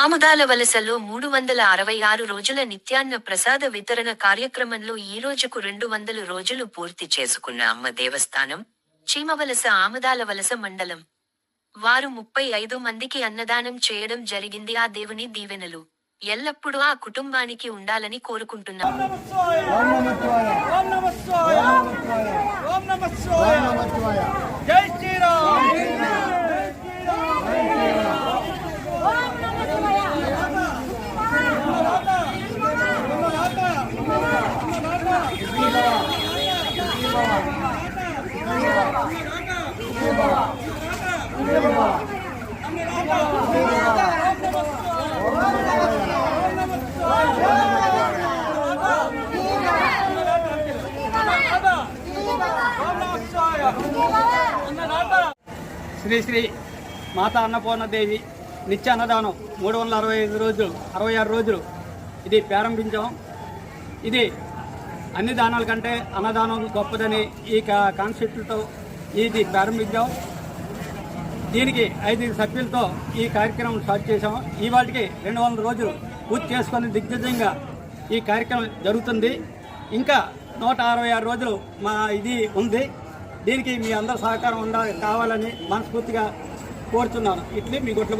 ఆముదాల వలసలో మూడు వందల అరవై ఆరు రోజుల నిత్యాన్న ప్రసాద వితరణ కార్యక్రమంలో ఈ రోజుకు రెండు వందల రోజులు పూర్తి చేసుకున్న అమ్మ దేవస్థానం చీమవలస ఆముదాల వలస మండలం. వారు ముప్పై ఐదు మందికి అన్నదానం చేయడం జరిగింది. ఆ దేవుని దీవెనలు ఎల్లప్పుడూ ఆ కుటుంబానికి ఉండాలని కోరుకుంటున్నాం. శ్రీ శ్రీ మాతా అన్నపూర్ణ దేవి నిత్య అన్నదానం మూడు వందల అరవై ఐదు రోజులు అరవై ఆరు రోజులు. ఇది ప్రారంభించాం. ఇది అన్ని దానాల కంటే అన్నదానం గొప్పదని ఈ కా- కాన్సెప్ట్తో ఇది ప్రారంభించాం. దీనికి ఐదు సభ్యులతో ఈ కార్యక్రమం స్టార్ట్ చేశాం. ఈ వాటికి రెండు వందల రోజులు పూర్తి చేసుకొని దిగ్విజయంగా ఈ కార్యక్రమం జరుగుతుంది. ఇంకా నూట అరవై ఆరు రోజులు మా ఇది ఉంది. దీనికి మీ అందరి సహకారం ఉండాలి కావాలని మనస్ఫూర్తిగా కోరుతున్నాను ఇట్లే మీ గొట్ల